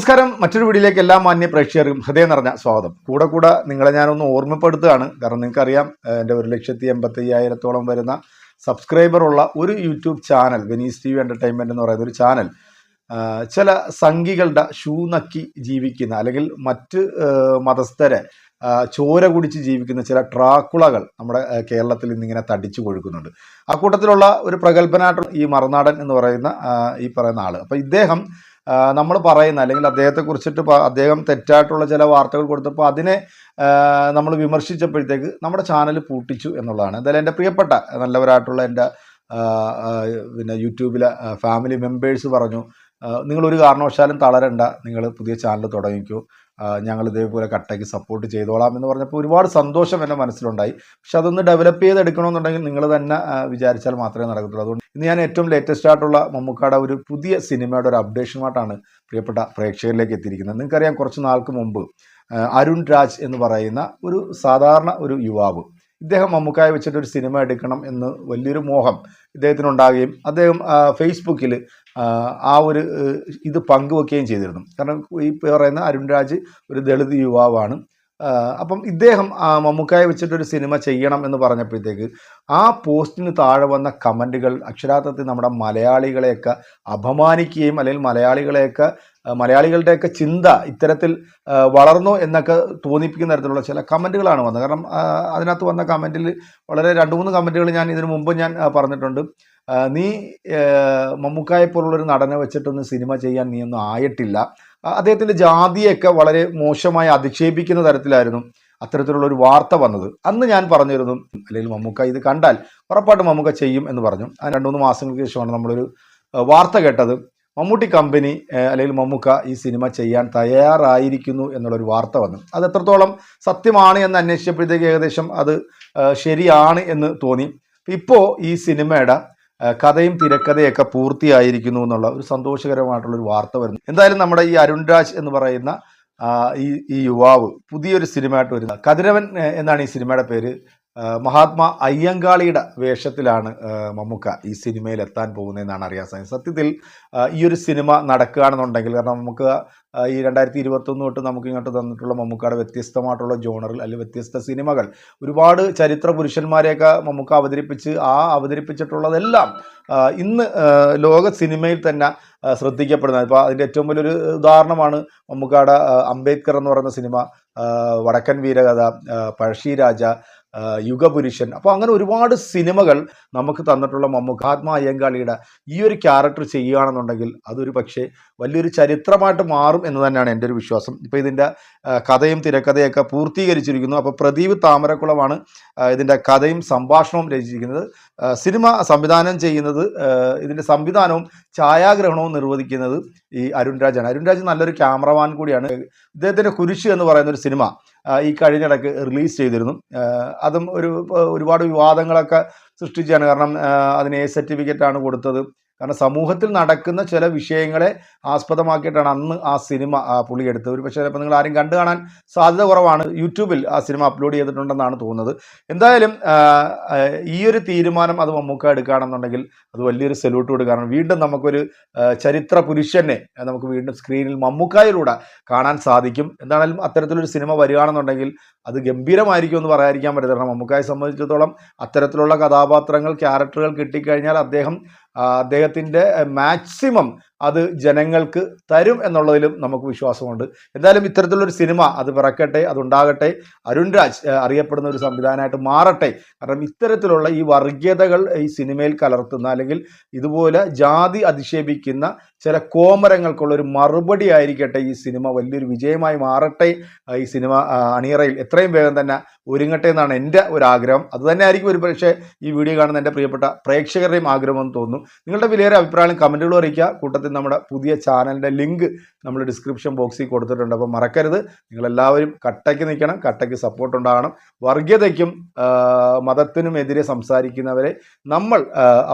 നമസ്കാരം. മറ്റൊരു വീഡിയോയിലേക്ക് എല്ലാ മാന്യ പ്രേക്ഷകർക്കും ഹൃദയം നിറഞ്ഞ സ്വാഗതം. കൂടെ കൂടെ നിങ്ങളെ ഞാനൊന്ന് ഓർമ്മപ്പെടുത്തുകയാണ്. കാരണം നിങ്ങൾക്കറിയാം എന്റെ ഒരു ലക്ഷത്തി എൺപത്തി അയ്യായിരത്തോളം വരുന്ന സബ്സ്ക്രൈബർ ഉള്ള ഒരു യൂട്യൂബ് ചാനൽ വെനീസ് ടി വി എന്റർടൈൻമെന്റ് എന്ന് പറയുന്ന ഒരു ചാനൽ ചില സംഘികളുടെ ഷൂ നക്കി ജീവിക്കുന്ന അല്ലെങ്കിൽ മറ്റ് മതസ്ഥരെ ചോര കുടിച്ച് ജീവിക്കുന്ന ചില ട്രാക്കുളകൾ നമ്മുടെ കേരളത്തിൽ ഇന്നിങ്ങനെ തടിച്ചു കൊഴുക്കുന്നുണ്ട്. ആ കൂട്ടത്തിലുള്ള ഒരു പ്രഗത്ഭനായിട്ടുള്ള ഈ മറുനാടൻ എന്ന് പറയുന്ന ഈ പറയുന്ന ആൾ അപ്പോൾ ഇദ്ദേഹം നമ്മൾ പറയുന്ന അല്ലെങ്കിൽ അദ്ദേഹത്തെ കുറിച്ചിട്ട് അദ്ദേഹം തെറ്റായിട്ടുള്ള ചില വാർത്തകൾ കൊടുത്തപ്പോൾ അതിനെ നമ്മൾ വിമർശിച്ചപ്പോഴത്തേക്ക് നമ്മുടെ ചാനൽ പൂട്ടിച്ചു എന്നുള്ളതാണ്. എന്തായാലും എന്റെ പ്രിയപ്പെട്ട നല്ലവരായിട്ടുള്ള എന്റെ പിന്നെ യൂട്യൂബിലെ ഫാമിലി മെമ്പേഴ്സ് പറഞ്ഞു നിങ്ങളൊരു കാരണവശാലും തളരണ്ട. നിങ്ങൾ പുതിയ ചാനൽ തുടങ്ങിക്കൂ. ഞങ്ങൾ ഇതേപോലെ കട്ടയ്ക്ക് സപ്പോർട്ട് ചെയ്തോളാം എന്ന് പറഞ്ഞപ്പോൾ ഒരുപാട് സന്തോഷം എന്റെ മനസ്സിലുണ്ടായി. പക്ഷെ അതൊന്ന് ഡെവലപ്പ് ചെയ്തെടുക്കണമെന്നുണ്ടെങ്കിൽ നിങ്ങൾ തന്നെ വിചാരിച്ചാൽ മാത്രമേ നടക്കത്തുള്ളൂ. അതുകൊണ്ട് ഇന്ന് ഞാൻ ഏറ്റവും ലേറ്റസ്റ്റ് ആയിട്ടുള്ള മമ്മൂക്കാടെ ഒരു പുതിയ സിനിമയുടെ ഒരു അപ്ഡേഷനുമായിട്ടാണ് പ്രിയപ്പെട്ട പ്രേക്ഷകരിലേക്ക് എത്തിയിരിക്കുന്നത്. നിങ്ങൾക്കറിയാം കുറച്ച് നാൾക്ക് മുമ്പ് അരുൺ രാജ് എന്ന് പറയുന്ന ഒരു സാധാരണ ഒരു യുവാവ് ഇദ്ദേഹം മമ്മൂക്കായെ വെച്ചിട്ട് ഒരു സിനിമ എടുക്കണം എന്ന് വലിയൊരു മോഹം ഇദ്ദേഹത്തിനുണ്ടാകുകയും അദ്ദേഹം ഫേസ്ബുക്കിൽ ആ, ഒരു ഇത് പങ്കുവെക്കുകയും ചെയ്തിരുന്നു. കാരണം ഈ പറയുന്ന അരുൺ രാജ് ഒരു ദളിത് യുവാവാണ്. അപ്പം ഇദ്ദേഹം മമ്മൂക്കായെ വെച്ചിട്ടൊരു സിനിമ ചെയ്യണം എന്ന് പറഞ്ഞപ്പോഴത്തേക്ക് ആ പോസ്റ്റിന് താഴെ വന്ന കമന്റുകൾ അക്ഷരാർത്ഥത്തിൽ നമ്മുടെ മലയാളികളെയൊക്കെ അപമാനിക്കുകയും അല്ലെങ്കിൽ മലയാളികളെയൊക്കെ മലയാളികളുടെയൊക്കെ ചിന്ത ഇത്തരത്തിൽ വളർന്നു എന്നൊക്കെ തോന്നിപ്പിക്കുന്ന തരത്തിലുള്ള ചില കമന്റുകളാണ് വന്നത്. കാരണം അതിനകത്ത് വന്ന കമന്റിൽ വളരെ രണ്ട് മൂന്ന് കമന്റുകൾ ഞാൻ ഇതിനു മുമ്പ് ഞാൻ പറഞ്ഞിട്ടുണ്ട്. നീ മമ്മൂക്കായെ പോലുള്ളൊരു നടനെ വെച്ചിട്ടൊന്നും സിനിമ ചെയ്യാൻ നീ ഒന്നും ആയിട്ടില്ല. അദ്ദേഹത്തിന്റെ ജാതിയൊക്കെ വളരെ മോശമായി അധിക്ഷേപിക്കുന്ന തരത്തിലായിരുന്നു അത്തരത്തിലുള്ള ഒരു വാർത്ത വന്നത്. അന്ന് ഞാൻ പറഞ്ഞിരുന്നു അല്ലെങ്കിൽ മമ്മൂക്ക ഇത് കണ്ടാൽ ഉറപ്പായിട്ടും മമ്മൂക്ക ചെയ്യും എന്ന് പറഞ്ഞു. ആ രണ്ട് മൂന്ന് മാസങ്ങൾക്ക് ശേഷമാണ് നമ്മളൊരു വാർത്ത കേട്ടത്. മമ്മൂട്ടി കമ്പനി അല്ലെങ്കിൽ മമ്മൂക്ക ഈ സിനിമ ചെയ്യാൻ തയ്യാറായിരിക്കുന്നു എന്നുള്ളൊരു വാർത്ത വന്നു. അത് എത്രത്തോളം സത്യമാണ് എന്ന് അന്വേഷിച്ചപ്പോഴത്തേക്ക് ഏകദേശം അത് ശരിയാണ് എന്ന് തോന്നി. ഇപ്പോൾ ഈ സിനിമയുടെ കഥയും തിരക്കഥയൊക്കെ പൂർത്തിയായിരിക്കുന്നു എന്നുള്ള ഒരു സന്തോഷകരമായിട്ടുള്ളൊരു വാർത്ത വരുന്നു. എന്തായാലും നമ്മുടെ ഈ അരുൺ രാജ് എന്ന് പറയുന്ന ഈ ഈ യുവാവ് പുതിയൊരു സിനിമയായിട്ട് വരുന്ന കതിരവൻ എന്നാണ് ഈ സിനിമയുടെ പേര്. മഹാത്മാ അയ്യങ്കാളിയുടെ വേഷത്തിലാണ് മമ്മുക്ക ഈ സിനിമയിൽ എത്താൻ പോകുന്നതെന്നാണ് അറിയാൻ സാധിക്കുന്നത് സത്യത്തിൽ ഈ ഒരു സിനിമ നടക്കുകയാണെന്നുണ്ടെങ്കിൽ കാരണം നമുക്ക് ഈ രണ്ടായിരത്തി ഇരുപത്തൊന്ന് തൊട്ട് നമുക്ക് ഇങ്ങോട്ട് തന്നിട്ടുള്ള മമ്മൂക്കയുടെ വ്യത്യസ്തമായിട്ടുള്ള ജോണറിൽ അല്ലെങ്കിൽ വ്യത്യസ്ത സിനിമകൾ ഒരുപാട് ചരിത്ര പുരുഷന്മാരെയൊക്കെ മമ്മൂക്ക അവതരിപ്പിച്ച് ആ അവതരിപ്പിച്ചിട്ടുള്ളതെല്ലാം ഇന്ന് ലോക സിനിമയിൽ തന്നെ ശ്രദ്ധിക്കപ്പെടുന്നത് ഇപ്പോൾ അതിന്റെ ഏറ്റവും വലിയൊരു ഉദാഹരണമാണ് മമ്മൂക്കയുടെ അംബേദ്കർ എന്ന് പറയുന്ന സിനിമ വടക്കൻ വീരകഥ പഴശ്ശിരാജ യുഗപുരുഷൻ. അപ്പോൾ അങ്ങനെ ഒരുപാട് സിനിമകൾ നമുക്ക് തന്നിട്ടുള്ള മമ്മൂക്ക ആത്മാ അയ്യങ്കാളിയുടെ ഈ ഒരു ക്യാരക്ടർ ചെയ്യുകയാണെന്നുണ്ടെങ്കിൽ അതൊരു പക്ഷേ വലിയൊരു ചരിത്രമായിട്ട് മാറും എന്ന് തന്നെയാണ് എന്റെ ഒരു വിശ്വാസം. ഇപ്പോൾ ഇതിന്റെ കഥയും തിരക്കഥയൊക്കെ പൂർത്തീകരിച്ചിരിക്കുന്നു. അപ്പോൾ പ്രദീപ് താമരക്കുളമാണ് ഇതിന്റെ കഥയും സംഭാഷണവും രചിച്ചിരിക്കുന്നത്. സിനിമ സംവിധാനം ചെയ്യുന്നത് ഇതിന്റെ സംവിധാനവും ഛായാഗ്രഹണവും നിർവഹിക്കുന്നത് ഈ അരുൺ രാജാണ് അരുൺ രാജ് നല്ലൊരു ക്യാമറമാൻ കൂടിയാണ്. ഇദ്ദേഹത്തിന്റെ കുരിശ് എന്ന് പറയുന്ന ഒരു സിനിമ ഈ കഴിഞ്ഞിടയ്ക്ക് റിലീസ് ചെയ്തിരുന്നു. അതും ഒരു ഒരുപാട് വിവാദങ്ങളൊക്കെ സൃഷ്ടിച്ചാണ് കാരണം അതിന് എ സർട്ടിഫിക്കറ്റാണ് കൊടുത്തത്. കാരണം സമൂഹത്തിൽ നടക്കുന്ന ചില വിഷയങ്ങളെ ആസ്പദമാക്കിയിട്ടാണ് അന്ന് ആ സിനിമ പുള്ളി എടുത്തത്. ഒരു പക്ഷേ നിങ്ങൾ ആരും കണ്ടു കാണാൻ സാധ്യത കുറവാണ് യൂട്യൂബിൽ ആ സിനിമ അപ്ലോഡ് ചെയ്തിട്ടുണ്ടെന്നാണ് തോന്നുന്നത്. എന്തായാലും ഈ ഒരു തീരുമാനം അത് മമ്മൂക്ക എടുക്കുകയാണെന്നുണ്ടെങ്കിൽ അത് വലിയൊരു സല്യൂട്ട് കൊടുക്കുകയാണ് വീണ്ടും നമുക്കൊരു ചരിത്ര പുരുഷനെ നമുക്ക് വീണ്ടും സ്ക്രീനിൽ മമ്മൂക്കായിലൂടെ കാണാൻ സാധിക്കും. എന്താണെങ്കിലും അത്തരത്തിലൊരു സിനിമ വരികയാണെന്നുണ്ടെങ്കിൽ അത് ഗംഭീരമായിരിക്കും എന്ന് പറയാതിരിക്കാൻ പറ്റില്ല കാരണം മമ്മൂക്കായെ സംബന്ധിച്ചിടത്തോളം അത്തരത്തിലുള്ള കഥാപാത്രങ്ങൾ ക്യാരക്ടറുകൾ കിട്ടിക്കഴിഞ്ഞാൽ അദ്ദേഹം അദ്ദേഹത്തിന്റെ മാക്സിമം അത് ജനങ്ങൾക്ക് തരും എന്നുള്ളതിലും നമുക്ക് വിശ്വാസമുണ്ട്. എന്തായാലും ഇത്തരത്തിലുള്ളൊരു സിനിമ അത് പിറക്കട്ടെ അതുണ്ടാകട്ടെ അരുൺ രാജ് അറിയപ്പെടുന്ന ഒരു സംവിധാനമായിട്ട് മാറട്ടെ. കാരണം ഇത്തരത്തിലുള്ള ഈ വർഗീയതകൾ ഈ സിനിമയിൽ കലർത്തുന്ന അല്ലെങ്കിൽ ഇതുപോലെ ജാതി അധിക്ഷേപിക്കുന്ന ചില കോമരങ്ങൾക്കുള്ള ഒരു മറുപടി ആയിരിക്കട്ടെ ഈ സിനിമ വലിയൊരു വിജയമായി മാറട്ടെ. ഈ സിനിമ അണിയറയിൽ എത്രയും വേഗം തന്നെ ഒരുങ്ങട്ടെ എന്നാണ് എന്റെ ഒരു ആഗ്രഹം. അത് തന്നെ ആയിരിക്കും ഒരു പക്ഷേ ഈ വീഡിയോ കാണുന്ന എന്റെ പ്രിയപ്പെട്ട പ്രേക്ഷകരുടെയും ആഗ്രഹം എന്ന് തോന്നുന്നു. നിങ്ങളുടെ വിലയേറെ അഭിപ്രായം കമന്റുകളും അറിയിക്കുക. കൂട്ടത്തിൽ നമ്മുടെ പുതിയ ചാനലിന്റെ ലിങ്ക് നമ്മൾ ഡിസ്ക്രിപ്ഷൻ ബോക്സിൽ കൊടുത്തിട്ടുണ്ട്. അപ്പോൾ മറക്കരുത്. നിങ്ങളെല്ലാവരും കട്ടയ്ക്ക് നിൽക്കണം. കട്ടയ്ക്ക് സപ്പോർട്ട് ഉണ്ടാകണം. വർഗീയതയ്ക്കും മതത്തിനും എതിരെ സംസാരിക്കുന്നവരെ നമ്മൾ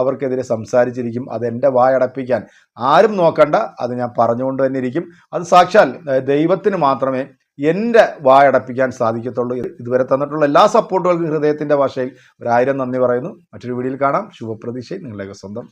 അവർക്കെതിരെ സംസാരിച്ചിരിക്കും. അതെന്റെ വായടപ്പിക്കാൻ ആരും നോക്കണ്ട. അത് ഞാൻ പറഞ്ഞുകൊണ്ട് തന്നെ ഇരിക്കും. അത് സാക്ഷാൽ ദൈവത്തിന് മാത്രമേ എന്റെ വായടപ്പിക്കാൻ സാധിക്കത്തുള്ളൂ. ഇതുവരെ തന്നിട്ടുള്ള എല്ലാ സപ്പോർട്ടുകൾക്കും ഹൃദയത്തിന്റെ ഭാഷയിൽ ഒരായിരം നന്ദി പറയുന്നു. മറ്റൊരു വീഡിയോയിൽ കാണാം. ശുഭപ്രതീക്ഷ. നിങ്ങളുടെയൊക്കെ സ്വന്തം